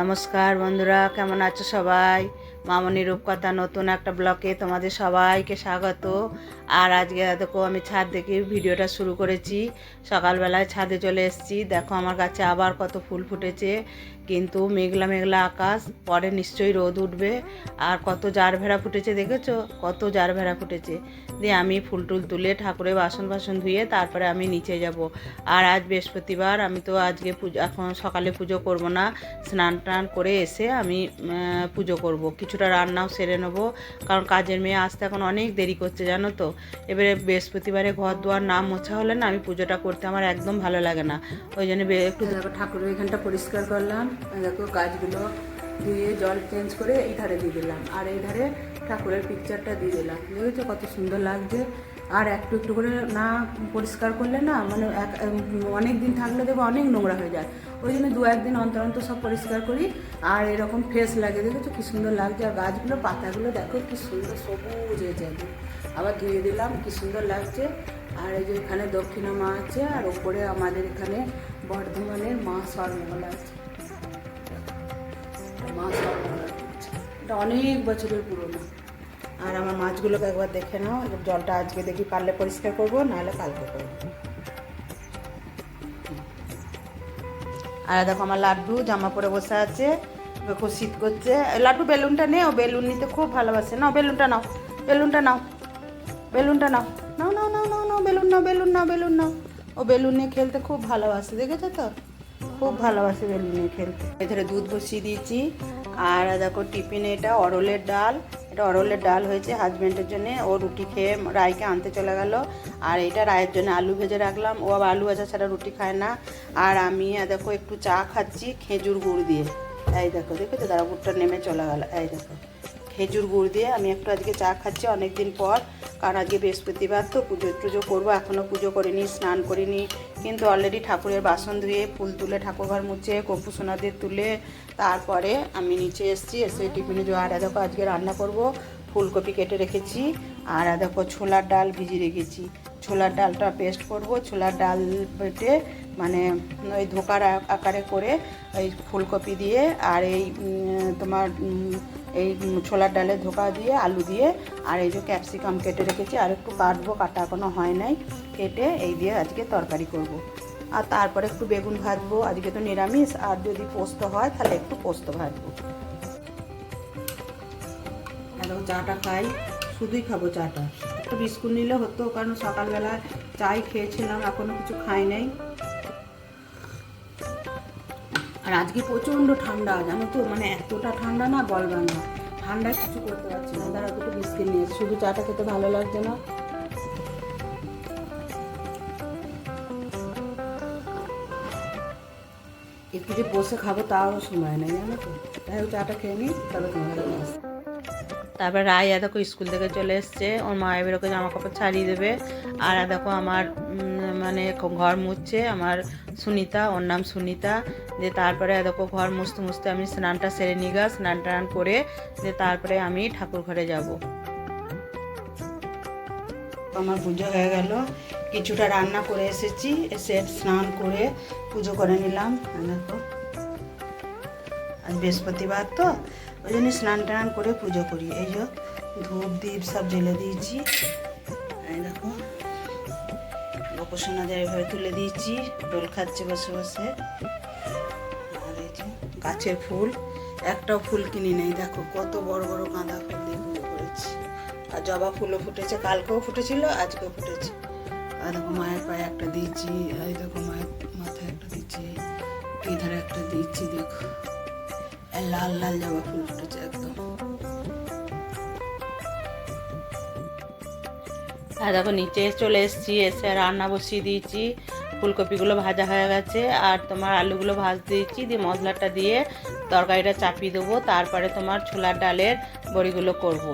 নমস্কার বন্ধুরা কেমন আছো সবাই? মামনি রূপকথা নতুন একটা ব্লকে তোমাদের সবাইকে স্বাগত। আর আজকে দেখো আমি ছাদ দেখে ভিডিওটা শুরু করেছি। সকালবেলায় ছাদে চলে এসেছি। দেখো আমার গাছে আবার কত ফুল ফুটেছে। কিন্তু মেঘলা মেঘলা আকাশ, পরে নিশ্চয়ই রোদ উঠবে। আর কত জার ভেড়া ফুটেছে দেখেছ? কত জার ভেড়া ফুটেছে। দিয়ে আমি ফুল টুল তুলে ঠাকুরের বাসন বাসন ধুয়ে তারপরে আমি নিচে যাব। আর আজ বৃহস্পতিবার আমি তো আজকে পুজো, এখন সকালে পুজো করব না। স্নান টান করে এসে আমি পুজো করব। কিছুটা রান্নাও সেরে নেব। কারণ কাজের মেয়ে আসতে এখন অনেক দেরি করছে, জানো তো? এবারে বৃহস্পতিবারে ঘর দুয়ার না মোছা হলে না আমি পুজোটা করতে আমার একদম ভালো লাগে না। ওই জন্য একটু দেখো, ঠাকুরের এখানটা পরিষ্কার করলাম। দেখো, গাছগুলো ধুয়ে জল চেঞ্জ করে এই ধারে দিয়ে দিলাম। আর এই ধারে ঠাকুরের পিকচারটা দিয়ে দিলাম। দেখেছ কত সুন্দর লাগছে? আর একটু একটু করে না পরিষ্কার করলে না মানে এক- অনেক দিন থাকলে দেখব অনেক নোংরা হয়ে যায়। ওই জন্য দু একদিন অন্তর অন্তর সব পরিষ্কার করি। আর এরকম ফ্রেশ লাগে দেখেছ কি সুন্দর লাগছে? আর গাছগুলো, পাতাগুলো দেখো কি সুন্দর সবুজ হয়েছে আবার ধুয়ে দিলাম, কি সুন্দর লাগছে। আর এই যে এখানে দক্ষিণা মা আছে, আর ওপরে আমাদের এখানে বর্ধমানের মা সর্বমলা আছে। মা সর্বমলা। এটা অনেক বছরের পুরনো। আর আমার মাছগুলোকে একবার দেখে নাও জলটা আজকে দেখি পারলে পরিষ্কার করব, নাহলে কালকে করব। আর দেখো আমার লাড্ডু জামা পরে বসে আছে খুব শীত করছে। লাড্ডু বেলুনটা নে, ও বেলুন নিতে খুব ভালোবাসে। নাও, বেলুনটা নাও বেলুনটা নাও বেলুনটা নাও নাও নাও নাও নাও নাও, বেলুন নাও বেলুন নাও বেলুন নাও। ও বেলুন নিয়ে খেলতে খুব ভালোবাসে, দেখেছ তো? খুব ভালোবাসে বেলুন নিয়ে খেলতে। এধারে দুধ বসিয়ে দিয়েছি। আর দেখো টিফিনে এটা অরলের ডাল এটা অরলের ডাল হয়েছে হাজব্যান্ডের জন্য। ও রুটি খেয়ে রায়কে আনতে চলে গেল। আর এটা রায়ের জন্য আলু ভেজে রাখলাম। ও আলু ভাজা ছাড়া রুটি খায় না। আর আমি দেখো, একটু চা খাচ্ছি খেজুর গুড় দিয়ে। এই দেখো, দেখেছ? দাঁড়া গুড়টা নেমে চলে গেল। এই দেখো। খেজুর গুড় দিয়ে আমি একটু আজকে চা খাচ্ছি। অনেক দিন পর, কারণ আজকে বৃহস্পতিবার, তো পুজো টুজো করব। এখনও পুজো করিনি, স্নান করিনি। কিন্তু অলরেডি ঠাকুরের বাসন ধুয়ে, ফুল তুলে ঠাকুরঘর মুছে, কপু সোনাদের তুলে, তারপরে আমি নিচে এসেছি, এসে টিফিনে জোয়ার দেখো, আজকে রান্না করব, ফুলকপি কেটে রেখেছি। আর দেখো, ছোলার ডাল ভিজিয়ে রেখেছি। ছোলার ডালটা পেস্ট করব, ছোলার ডাল বেটে মানে ওই ধোকার আকারে করে, ওই ফুলকপি দিয়ে, আর এই তোমার এই ছোলার ডালে ধোকা দিয়ে, আলু দিয়ে, আর এই যে ক্যাপসিকাম কেটে রেখেছি, আর একটু কাটবো, কাটা এখনও হয় নাই। কেটে এই দিয়ে আজকে তরকারি করব। আর তারপরে একটু বেগুন ভাজবো, আজকে তো নিরামিষ, আর যদি পোস্ত হয়, তাহলে একটু পোস্ত ভাজবো। এখন চাটা খাই, শুধুই খাব চাটা। একটু বিস্কুট নিলে হতো, কারণ সকালবেলা চাই খেয়েছিলাম এখনও কিছু খাই নাই। আর আজকে প্রচণ্ড ঠান্ডা, জানো তো? মানে এতটা ঠান্ডা না বলবার না ঠান্ডা কিছু করতে পারছি না। দাঁড়া দুটো বিস্কিট নিয়ে শুধু চাটা খেতে ভালো লাগছে না। একটু যে বসে খাব তাও সময় নেই, জানো তো? তাই চাটা খেয়ে নিই তবে তোমার। তারপরে রায় দেখো, স্কুল থেকে চলে এসছে। ওর মা এবার ওকে জামা কাপড় ছাড়িয়ে দেবে। আর দেখো, আমার মানে ঘর মুছছে আমার সুনিতা, ওর নাম সুনিতা। যে তারপরে দেখো ঘর মুছতে মুছতে আমি স্নানটা সেরে নিই গা, স্নান টান করে যে তারপরে আমি ঠাকুর ঘরে যাব। আমার পুজো হয়ে গেল। কিছুটা রান্না করে এসেছি, এসে স্নান করে পুজো করে নিলাম। দেখো, আজ বৃহস্পতিবার তো, ওই জন্য স্নান টান করে পুজো করি। এই যে ধূপ দ্বীপ সব জ্বেলে দিয়েছি। গোপসোনাদের এভাবে তুলে দিয়েছি। ডোল খাচ্ছে বসে বসে। আর এই যে গাছের ফুল। একটাও ফুল কিনি নেই, দেখো কত বড় বড় গাঁদা ফুল দিয়ে পুজো করেছি। আর জবা ফুলও ফুটেছে, কালকেও ফুটেছিল, আজকেও ফুটেছে। আর দেখো মায়ের পায়ে একটা দিয়েছি, এই দেখো মায়ের মাথায় একটা দিচ্ছি এই ধারে একটা দিচ্ছি দেখো। লাল লাল জবা ফুল ফুটেছে একদম। আর দেখো নিচে চলে এসেছি এসে রান্না বসিয়ে দিয়েছি। ফুলকপিগুলো ভাজা হয়ে গেছে আর তোমার আলুগুলো ভাজ দিয়েছি দিয়ে মশলাটা দিয়ে তরকারিটা চাপিয়ে দেবো। তারপরে তোমার ছোলার ডালের বড়িগুলো করব।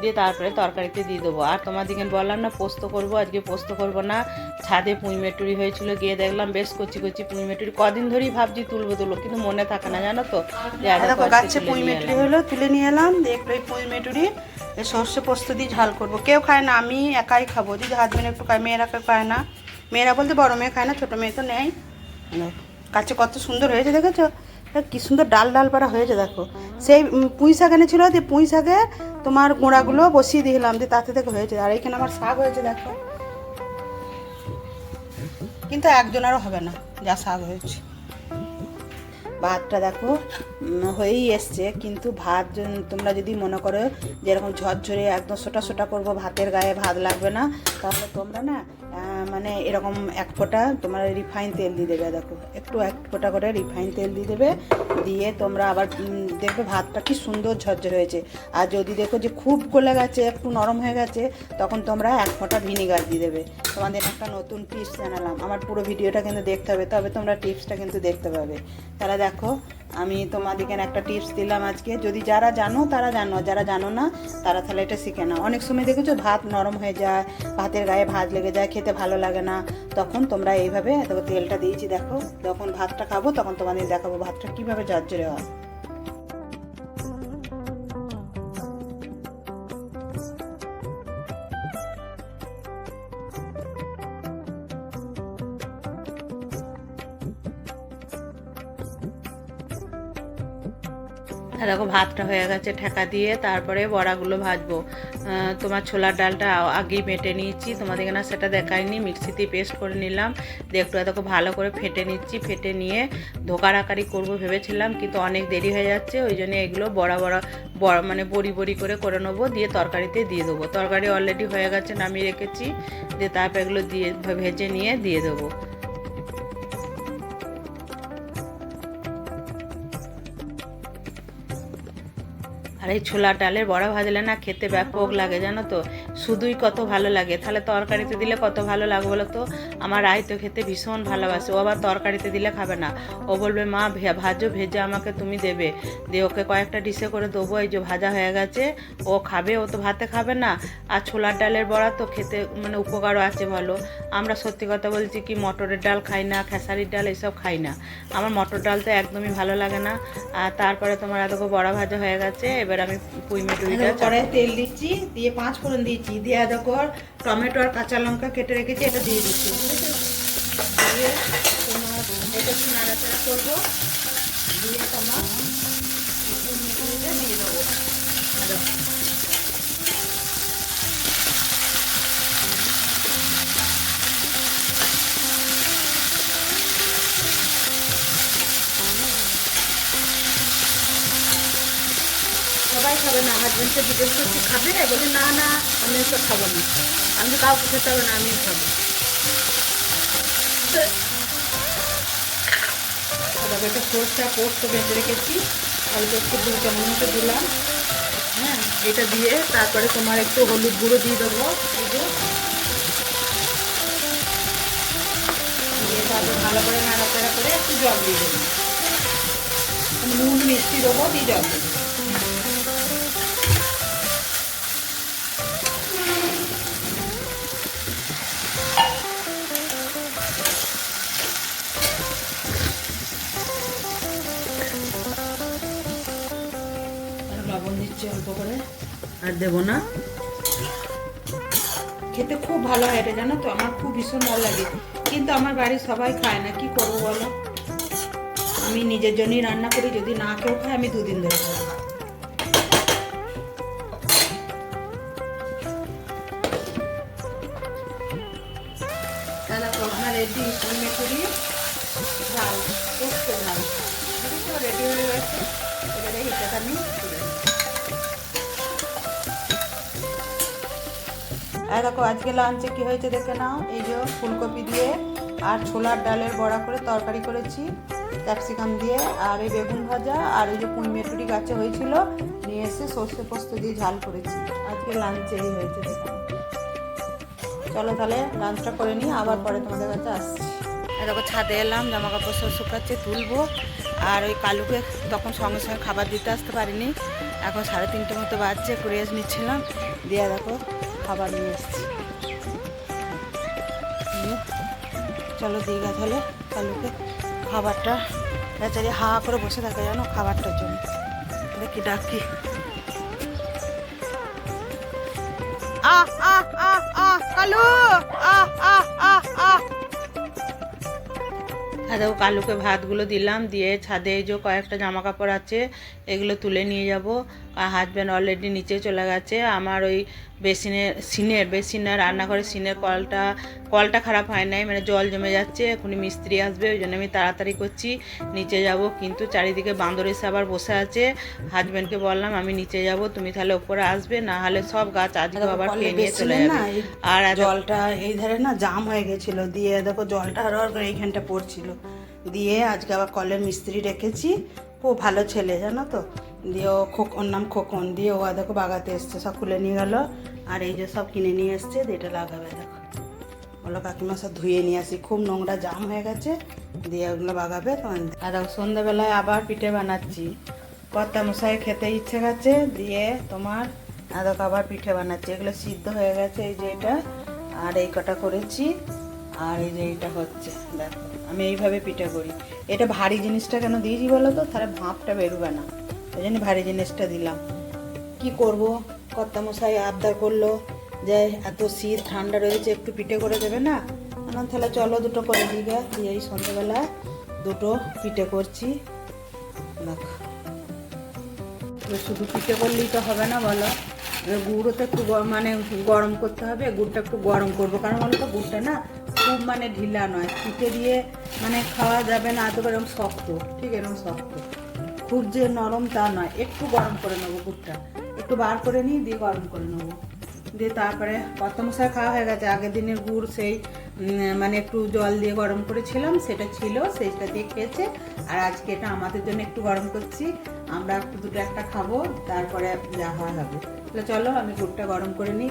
দিয়ে তারপরে তরকারিতে দিয়ে দেবো। আর তোমার দিকে বললাম না পোস্ত করব আজকে পোস্ত করব না। ছাদে পুঁই মেটুরি হয়েছিল গিয়ে দেখলাম বেশ কচি কচি পুঁই মেটুরি। কদিন ধরেই ভাবছি তুলবো তুলবো কিন্তু মনে থাকে না জানো তো? গাছে তুলে পুঁই মেটুরি হলো তুলে নিয়ে এলাম দিয়ে একটু পুঁই মেটুরি। এই সর্ষে পোস্ত দিয়ে ঝাল করব। কেউ খায় না, আমি একাই খাব। যদি হাজবেন্ড একটু খায়, মেয়েরা কেউ খায় না। মেয়েরা বলতে বড় মেয়ে খায় না, ছোটো মেয়ে তো নেই। কাছে কত সুন্দর হয়েছে, দেখেছ? কি সুন্দর ডাল ডাল পাড়া হয়েছে, দেখো। সেই পুঁই শাক এনেছিল দিয়ে পুঁই শাকে তোমার গোড়াগুলো বসিয়ে দিলাম দিয়ে তাতে থেকে হয়েছে। আর এখানে আমার শাক হয়েছে, দেখো। কিন্তু একজনেরও হবে না, যা শাক হয়েছে। ভাতটা দেখো হয়েই এসছে, কিন্তু ভাত তোমরা যদি মনে করো যেরকম ঝরঝরে একদম সোটা সোটা করব, ভাতের গায়ে ভাত লাগবে না, তাহলে তোমরা না মানে এরকম এক ফোঁটা তোমার রিফাইন তেল দিয়ে দেবে, দেখো। একটু এক ফোঁটা করে রিফাইন তেল দিয়ে দেবে, দিয়ে তোমরা আবার দেখবে ভাতটা কি সুন্দর ঝরঝর হয়েছে। আর যদি দেখো যে খুব গলে গেছে, একটু নরম হয়ে গেছে, তখন তোমরা এক ফোঁটা ভিনিগার দিয়ে দেবে। তোমাদের একটা নতুন টিপস জানালাম। আমার পুরো ভিডিওটা কিন্তু দেখতে হবে, তবে তোমরা টিপসটা কিন্তু দেখতে পাবে। তারা দেখো আমি তোমাদেরকে একটা টিপস দিলাম আজকে। যদি যারা জানো, তারা জানো। যারা জানো না, তারা তাহলে এটা শিখে না অনেক সময় দেখেছ, ভাত নরম হয়ে যায়, ভাতের গায়ে ভাত লেগে যায়, খেতে ভালো লাগে না। তখন তোমরা এইভাবে তেলটা দিয়েছি, দেখো। যখন ভাতটা খাব, তখন তোমাদের দেখাবো ভাতটা কীভাবে জর্জরে হয়। দেখো, ভাতটা হয়ে গেছে, ঠেকা দিয়ে তারপরে বড়াগুলো ভাজবো। তোমার ছোলার ডালটা আগেই বেটে নিয়েছি, তোমাদেরকে না সেটা দেখাইনি, মিক্সিতে পেস্ট করে নিলাম। দিয়ে একটু দেখো, ভালো করে ফেটে নিচ্ছি, ফেটে নিয়ে ধোকার আকারি করব ভেবেছিলাম, কিন্তু অনেক দেরি হয়ে যাচ্ছে, ওই জন্য এগুলো বড়া বড়া, বড় মানে বড়ি বড়ি করে করে নেব, দিয়ে তরকারিতে দিয়ে দেবো। তরকারি অলরেডি হয়ে গেছে, নামিয়ে রেখেছি, দিয়ে তারপর এগুলো দিয়ে ভেজে নিয়ে দিয়ে দেবো। আর এই ছোলা ডালের বড়া ভাজলে না খেতে ব্যাপক লাগে জানো তো? শুধুই কত ভালো লাগে। তাহলে তরকারিতে দিলে কত ভালো লাগে বলো তো? আমার রায় তো খেতে ভীষণ ভালোবাসে। ও আবার তরকারিতে দিলে খাবে না। ও বলবে মা ভে- ভাজো ভেজে আমাকে তুমি দেবে। দিয়ে ওকে কয়েকটা ডিশে করে দেবো। এই যে ভাজা হয়ে গেছে ও খাবে। ও তো ভাতে খাবে না। আর ছোলার ডালের বড়া তো খেতে মানে উপকারও আছে ভালো আমরা সত্যি কথা বলছি কি মটরের ডাল খাই না খেসারির ডাল এসব খাই না। আমার মটর ডাল তো একদমই ভালো লাগে না। আর তারপরে তোমার এত বড়া ভাজা হয়ে গেছে। এবার আমি পুঁই কড়াই তেল দিচ্ছি। দিয়ে পাঁচ ফোড়ন দিয়েছি দিয়ে দেখো টমেটো আর কাঁচা লঙ্কা কেটে রেখেছি, এটা দিয়ে দিচ্ছি। তোমার এটা নাড়াচাড়া করব। দিয়ে তোমার দিয়ে দেবো। সবাই খাবে না হাজব্যান্ডকে জিজ্ঞেস করছি, খাবে? বলে, না না, আমি তো খাব না। আমি তো কাউকে খেতে হবে না আমি খাব। একটা সরষা পোস্ত বেঁচে রেখেছি। অল্প একটু দু চামচ মতো দিলাম। হ্যাঁ এটা দিয়ে তারপরে তোমার একটু হলুদ গুঁড়ো দিয়ে দেবো। দিয়ে তারপর ভালো করে নাড়াচাড়া করে একটু জল দিয়ে দেবো। নুন, মিষ্টি দেবো, দিয়ে জল দেবো। দিচ্ছি অল্প করে আর দেবো না? খেতে খুব ভালো হয় এটা, জানো তো? আমার খুব ভীষণ ভালো লাগে। কিন্তু আমার বাড়ির সবাই খায় না, কি করব বলো? আমি নিজের জন্যই রান্না করি, যদি না কেউ খায়, আমি দুদিন ধরে খাব। তাহলে রেডি ঝাল রেডি হয়ে গেছে। এবারে হিটাটা আমি এই দেখো, আজকে লাঞ্চে কি হয়েছে দেখে নাও। এই যে ফুলকপি দিয়ে আর ছোলার ডালের বড়া করে তরকারি করেছি, ক্যাপসিকাম দিয়ে, আর এই বেগুন ভাজা, আর এই যে পুঁই মেটুরি গাছে হয়েছিল, নিয়ে এসে সর্ষে পোস্ত দিয়ে ঝাল করেছি। আজকে লাঞ্চে এই হয়েছে দেখো চলো তাহলে লাঞ্চটা করে নিই, আবার পরে তোমাদের কাছে আসছি। দেখো, ছাদে এলাম জামা কাপড় সব শুকাচ্ছে, তুলবো। আর ওই কালুকে তখন সঙ্গে সঙ্গে খাবার দিতে আসতে পারিনি। এখন সাড়ে তিনটে মতো বাজছে রেস্ট নিচ্ছিলাম। দিয়ে দেখো খাবার নিয়ে এসেছি। চলো দীঘা তাহলে কালুকে খাবারটা বেচারি হা করে বসে থাকে জানো খাবারটার জন্য। দেখি ডাকি। দেখো কালুকে ভাতগুলো দিলাম, দিয়ে ছাদে এই যে কয়েকটা জামা কাপড় আছে, এগুলো তুলে নিয়ে যাব। আর হাজব্যান্ড অলরেডি নিচে চলে গেছে, আমার ওই বেসিনের সিনের বেসিন বেসিনের রান্নাঘরে সিনের কলটা কলটা খারাপ হয় নাই মানে জল জমে যাচ্ছে এখনই মিস্ত্রি আসবে ওই জন্য আমি তাড়াতাড়ি করছি নিচে যাব কিন্তু চারিদিকে বান্দর এসে আবার বসে আছে। হাজব্যান্ডকে বললাম আমি নিচে যাব তুমি তাহলে ওপরে আসবে না হলে সব গাছ আজকে আবার খেয়ে নিয়ে চলে যাবে। আর জলটা এই ধারে না জাম হয়ে গেছিল দিয়ে দেখো জলটা আর আর এইখানটা পড়ছিল। দিয়ে আজকে আবার কলের মিস্ত্রি রেখেছি খুব ভালো ছেলে জানো তো? দিয়ে ও খোক ওর নাম খোকন দিয়ে ও দেখো বাগাতে এসছে, সব খুলে নিয়ে গেল। আর এই যে সব কিনে নিয়ে এসছে এটা লাগাবে, দেখো। বলো কাকিমা, সব ধুয়ে নিয়ে আসি। খুব নোংরা জাম হয়ে গেছে, দিয়ে ওগুলো বাগাবে, তখন আর দেখো সন্ধ্যাবেলায় আবার পিঠে বানাচ্ছি। কর্তা মশাই খেতে ইচ্ছে গেছে দিয়ে তোমার আর দেখো আবার পিঠে বানাচ্ছি। এগুলো সিদ্ধ হয়ে গেছে, এই যে এটা। আর এই কটা করেছি, আর এই যে এইটা হচ্ছে, দেখো। আমি এইভাবে পিঠে করি। এটা ভারী জিনিসটা কেন দিয়েছি বলো তো? তাহলে ভাঁপটা বেরোবে না। ওই জন্য ভারী জিনিসটা দিলাম। কি করব? কর্তা মশাই আবদার করল যে এত শীত, ঠান্ডা রয়েছে, একটু পিঠে করে দেবে না? তাহলে চলো দুটো করে গে। দিয়ে এই সন্ধ্যেবেলা দুটো পিঠে করছি। শুধু পিঠে করলেই তো হবে না বলো? গুড়ও তো একটু মানে গরম করতে হবে, গুড়টা একটু গরম করব। কারণ বলো তো, গুড়টা না খুব মানে ঢিলা নয়। পিঠে দিয়ে মানে খাওয়া যাবে না, এত এরকম শক্ত, ঠিক এরকম শক্ত। খুব যে নরম তা নয়, একটু গরম করে নেব গুড়টা একটু বার করে নিয়ে দিয়ে গরম করে নেব। দিয়ে তারপরে কত খাওয়া হয়ে গেছে। আগের দিনের গুড় সেই মানে একটু জল দিয়ে গরম করেছিলাম, সেটা ছিল সেইটা দিয়ে খেয়েছে। আর আজকে এটা আমাদের জন্য একটু গরম করছি। আমরা দুটো একটা খাব, তারপরে যা হয় হবে। তাহলে চলো, আমি গুড়টা গরম করে নিই।